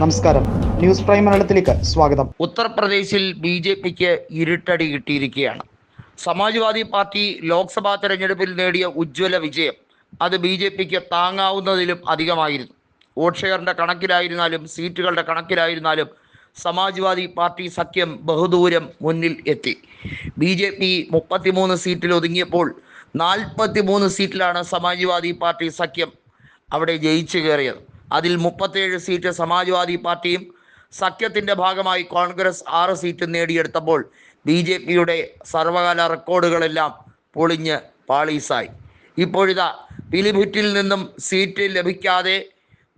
നമസ്കാരം. News prime മലയാളത്തിലേക്ക് സ്വാഗതം. ഉത്തർപ്രദേശിൽ ബി ജെ പിക്ക് ഇരുട്ടടി കിട്ടിയിരിക്കുകയാണ്. സമാജ്വാദി പാർട്ടി ലോക്സഭാ തെരഞ്ഞെടുപ്പിൽ നേടിയ ഉജ്ജ്വല വിജയം അത് ബി ജെ പിക്ക് താങ്ങാവുന്നതിലും അധികമായിരുന്നു. വോട്ട് ഷെയറിന്റെ കണക്കിലായിരുന്നാലും സീറ്റുകളുടെ കണക്കിലായിരുന്നാലും സമാജ്വാദി പാർട്ടി സഖ്യം ബഹുദൂരം മുന്നിൽ എത്തി. ബി ജെ പി മുപ്പത്തിമൂന്ന് സീറ്റിൽ ഒതുങ്ങിയപ്പോൾ നാൽപ്പത്തിമൂന്ന് സീറ്റിലാണ് സമാജ്വാദി പാർട്ടി സഖ്യം അവിടെ ജയിച്ചു കയറിയത്. അതിൽ മുപ്പത്തേഴ് സീറ്റ് സമാജ്വാദി പാർട്ടിയും സഖ്യത്തിന്റെ ഭാഗമായി കോൺഗ്രസ് ആറ് സീറ്റ് നേടിയെടുത്തപ്പോൾ ബി ജെ പിയുടെ സർവകാല റെക്കോർഡുകളെല്ലാം പൊളിഞ്ഞ് പാളീസായി. ഇപ്പോഴിതാ പിലിഭിറ്റിൽ നിന്നും സീറ്റ് ലഭിക്കാതെ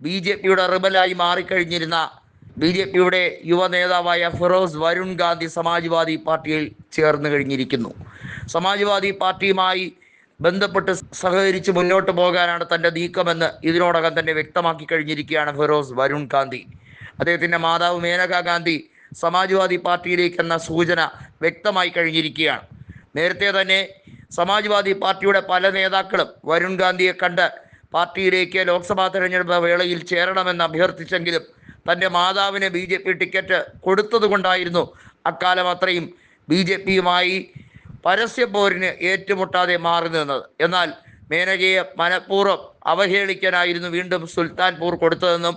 ബി ജെ പിയുടെ റിബലായി മാറിക്കഴിഞ്ഞിരുന്ന ബി ജെ പിയുടെ യുവ നേതാവായ ഫിറോസ് വരുൺ ഗാന്ധി സമാജ്വാദി പാർട്ടിയിൽ ചേർന്ന് കഴിഞ്ഞിരിക്കുന്നു. സമാജ്വാദി പാർട്ടിയുമായി ബന്ധപ്പെട്ട് സഹകരിച്ച് മുന്നോട്ട് പോകാനാണ് തന്റെ നീക്കമെന്ന് ഇതിനോടകം തന്നെ വ്യക്തമാക്കി കഴിഞ്ഞിരിക്കുകയാണ് ഫെറോസ് വരുൺ ഗാന്ധി. അദ്ദേഹത്തിന്റെ മാതാവ് മേനകാ ഗാന്ധി സമാജ്വാദി പാർട്ടിയിലേക്ക് എന്ന സൂചന വ്യക്തമായി കഴിഞ്ഞിരിക്കുകയാണ്. നേരത്തെ തന്നെ സമാജ്വാദി പാർട്ടിയുടെ പല നേതാക്കളും വരുൺ ഗാന്ധിയെ കണ്ട് പാർട്ടിയിലേക്ക് ലോക്സഭാ തെരഞ്ഞെടുപ്പ് വേളയിൽ ചേരണമെന്ന് അഭ്യർത്ഥിച്ചെങ്കിലും തന്റെ മാതാവിന് ബി ടിക്കറ്റ് കൊടുത്തതുകൊണ്ടായിരുന്നു അക്കാലം അത്രയും ബി ജെ പിയുമായി പരസ്യപ്പോരിന് ഏറ്റുമുട്ടാതെ മാറി നിന്നത്. എന്നാൽ മേനകയെ മനഃപൂർവം അവഹേളിക്കാനായിരുന്നു വീണ്ടും സുൽത്താൻപൂർ കൊടുത്തതെന്നും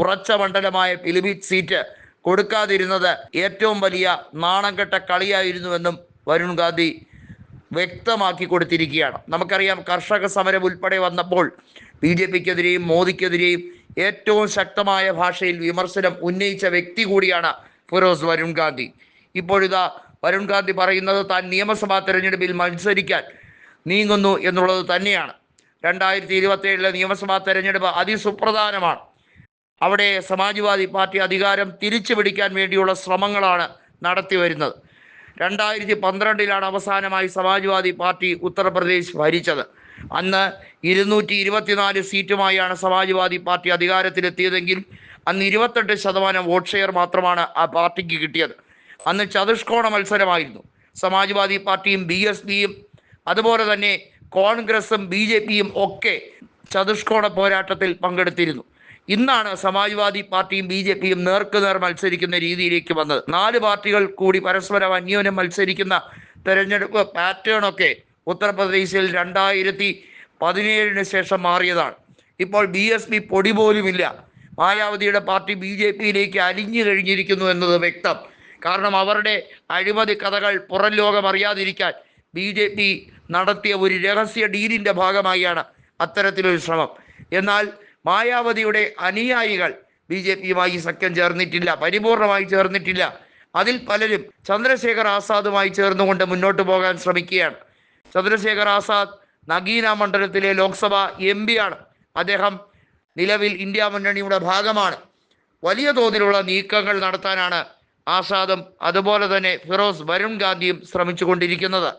ഉറച്ച മണ്ഡലമായ പിലിഭിറ്റ് സീറ്റ് കൊടുക്കാതിരുന്നത് ഏറ്റവും വലിയ നാണംകെട്ട കളിയായിരുന്നുവെന്നും വരുൺ ഗാന്ധി വ്യക്തമാക്കി കൊടുത്തിരിക്കുകയാണ്. നമുക്കറിയാം കർഷക സമരം ഉൾപ്പെടെ വന്നപ്പോൾ ബി ജെ പിക്കെതിരെയും മോദിക്കെതിരെയും ഏറ്റവും ശക്തമായ ഭാഷയിൽ വിമർശനം ഉന്നയിച്ച വ്യക്തി കൂടിയാണ് ഫിറോസ് വരുൺ ഗാന്ധി. ഇപ്പോഴിതാ വരുൺ ഗാന്ധി പറയുന്നത് താൻ നിയമസഭാ തെരഞ്ഞെടുപ്പിൽ മത്സരിക്കാൻ നീങ്ങുന്നു എന്നുള്ളത് തന്നെയാണ്. രണ്ടായിരത്തി ഇരുപത്തേഴിലെ നിയമസഭാ തെരഞ്ഞെടുപ്പ് അതിസുപ്രധാനമാണ്. അവിടെ സമാജ്വാദി പാർട്ടി അധികാരം തിരിച്ചു പിടിക്കാൻ വേണ്ടിയുള്ള ശ്രമങ്ങളാണ് നടത്തി വരുന്നത്. രണ്ടായിരത്തി പന്ത്രണ്ടിലാണ് അവസാനമായി സമാജ്വാദി പാർട്ടി ഉത്തർപ്രദേശ് ഭരിച്ചത്. അന്ന് ഇരുന്നൂറ്റി ഇരുപത്തിനാല് സീറ്റുമായാണ് സമാജ്വാദി പാർട്ടി അധികാരത്തിലെത്തിയതെങ്കിൽ അന്ന് ഇരുപത്തെട്ട് ശതമാനം വോട്ട് ഷെയർ മാത്രമാണ് ആ പാർട്ടിക്ക് കിട്ടിയത്. അന്ന് ചതുഷ്കോണ മത്സരമായിരുന്നു. സമാജ്വാദി പാർട്ടിയും ബി എസ് പിയും അതുപോലെ തന്നെ കോൺഗ്രസും ബി ജെ പിയും ഒക്കെ ചതുഷ്കോണ പോരാട്ടത്തിൽ പങ്കെടുത്തിരുന്നു. ഇന്നാണ് സമാജ്വാദി പാർട്ടിയും ബി ജെ പിയും നേർക്കുനേർ മത്സരിക്കുന്ന രീതിയിലേക്ക് വന്നത്. നാല് പാർട്ടികൾ കൂടി പരസ്പരം അന്യോന്യം മത്സരിക്കുന്ന തെരഞ്ഞെടുപ്പ് പാറ്റേണൊക്കെ ഉത്തർപ്രദേശിൽ രണ്ടായിരത്തി പതിനേഴിന് ശേഷം മാറിയതാണ്. ഇപ്പോൾ ബി എസ് പി പൊടി പോലുമില്ല. മായാവതിയുടെ പാർട്ടി ബി ജെ പിയിലേക്ക് അലിഞ്ഞു കഴിഞ്ഞിരിക്കുന്നു എന്നത് വ്യക്തം. കാരണം അവരുടെ അഴിമതി കഥകൾ പുറം ലോകം അറിയാതിരിക്കാൻ ബി ജെ പി നടത്തിയ ഒരു രഹസ്യ ഡീലിന്റെ ഭാഗമായാണ് അത്തരത്തിലൊരു ശ്രമം. എന്നാൽ മായാവതിയുടെ അനുയായികൾ ബി ജെ പിയുമായി സഖ്യം ചേർന്നിട്ടില്ല പരിപൂർണമായി ചേർന്നിട്ടില്ല. അതിൽ പലരും ചന്ദ്രശേഖർ ആസാദുമായി ചേർന്നുകൊണ്ട് മുന്നോട്ട് പോകാൻ ശ്രമിക്കുകയാണ്. ചന്ദ്രശേഖർ ആസാദ് നഗീന മണ്ഡലത്തിലെ ലോക്സഭ എം ആണ് അദ്ദേഹം നിലവിൽ ഇന്ത്യ മുന്നണിയുടെ ഭാഗമാണ്. വലിയ തോതിലുള്ള നീക്കങ്ങൾ നടത്താനാണ് ആസാദും അതുപോലെ തന്നെ ഫിറോസ് വരുൺ ഗാന്ധിയും ശ്രമിച്ചുകൊണ്ടിരിക്കുന്നത്.